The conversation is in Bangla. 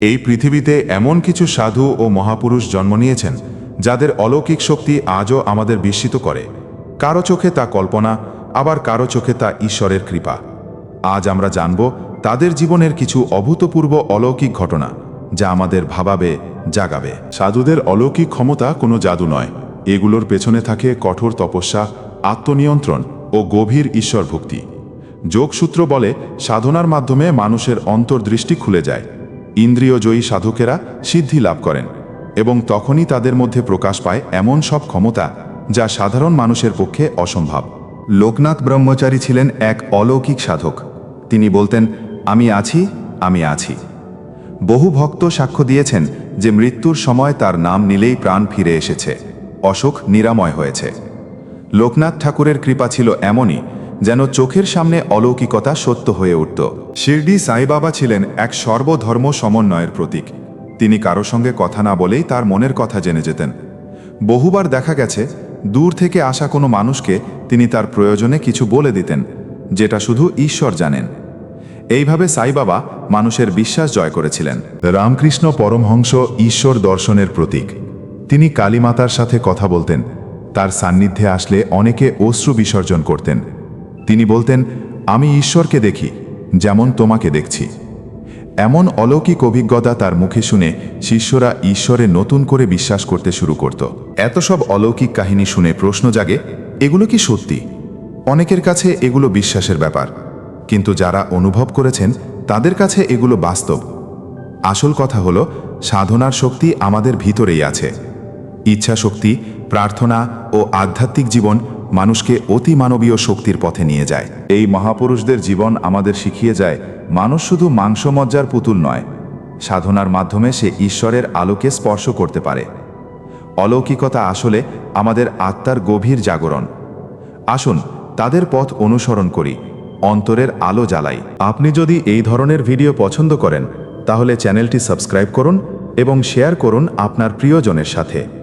এই পৃথিবীতে এমন কিছু সাধু ও মহাপুরুষ জন্ম নিয়েছেন, যাদের অলৌকিক শক্তি আজও আমাদের বিস্মিত করে। কারও চোখে তা কল্পনা, আবার কারও চোখে তা ঈশ্বরের কৃপা। আজ আমরা জানব তাদের জীবনের কিছু অভূতপূর্ব অলৌকিক ঘটনা, যা আমাদের ভাবাবে, জাগাবে। সাধুদের অলৌকিক ক্ষমতা কোনো জাদু নয়। এগুলোর পেছনে থাকে কঠোর তপস্যা, আত্মনিয়ন্ত্রণ ও গভীর ঈশ্বর ভক্তি যোগসূত্র বলে, সাধনার মাধ্যমে মানুষের অন্তর্দৃষ্টি খুলে যায়। ইন্দ্রিয়জয়ী সাধকেরা সিদ্ধি লাভ করেন এবং তখনই তাদের মধ্যে প্রকাশ পায় এমন সব ক্ষমতা যা সাধারণ মানুষের পক্ষে অসম্ভব। লোকনাথ ব্রহ্মচারী ছিলেন এক অলৌকিক সাধক। তিনি বলতেন, আমি আছি আমি আছি। বহু ভক্ত সাক্ষ্য দিয়েছেন যে মৃত্যুর সময় তার নাম নিলেই প্রাণ ফিরে এসেছে। অশোক নিরাময় হয়েছে। লোকনাথ ঠাকুরের কৃপা ছিল এমনই যেন চোখের সামনে অলৌকিকতা সত্য হয়ে উঠত। শিরডি সাইবাবা ছিলেন এক সর্বধর্ম সমন্বয়ের প্রতীক। তিনি কারও সঙ্গে কথা না বলেই তার মনের কথা জেনে যেতেন। বহুবার দেখা গেছে, দূর থেকে আসা কোনো মানুষকে তিনি তার প্রয়োজনে কিছু বলে দিতেন, যেটা শুধু ঈশ্বর জানেন। এইভাবে সাইবাবা মানুষের বিশ্বাস জয় করেছিলেন। রামকৃষ্ণ পরমহংস ঈশ্বর দর্শনের প্রতীক। তিনি কালীমাতার সাথে কথা বলতেন, তার সান্নিধ্যে আসলে অনেকে অশ্রু বিসর্জন করতেন। তিনি বলতেন, আমি ঈশ্বরকে দেখি, যেমন তোমাকে দেখছি। এমন অলৌকিক অভিজ্ঞতা তার মুখে শুনে শিষ্যরা ঈশ্বরে নতুন করে বিশ্বাস করতে শুরু করত। এত সব অলৌকিক কাহিনী শুনে প্রশ্ন জাগে, এগুলো কি সত্যি? অনেকের কাছে এগুলো বিশ্বাসের ব্যাপার, কিন্তু যারা অনুভব করেছেন, তাদের কাছে এগুলো বাস্তব। আসল কথা হলো, সাধনার শক্তি আমাদের ভিতরেই আছে। ইচ্ছা শক্তি প্রার্থনা ও আধ্যাত্মিক জীবন মানুষকে অতি মানবীয় শক্তির পথে নিয়ে যায়। এই মহাপুরুষদের জীবন আমাদের শিখিয়ে যায়, মানুষ শুধু মাংসমজ্জার পুতুল নয়, সাধনার মাধ্যমে সে ঈশ্বরের আলোকে স্পর্শ করতে পারে। অলৌকিকতা আসলে আমাদের আত্মার গভীর জাগরণ। আসুন, তাদের পথ অনুসরণ করি, অন্তরের আলো জ্বালাই। আপনি যদি এই ধরনের ভিডিও পছন্দ করেন, তাহলে চ্যানেলটি সাবস্ক্রাইব করুন এবং শেয়ার করুন আপনার প্রিয়জনের সাথে।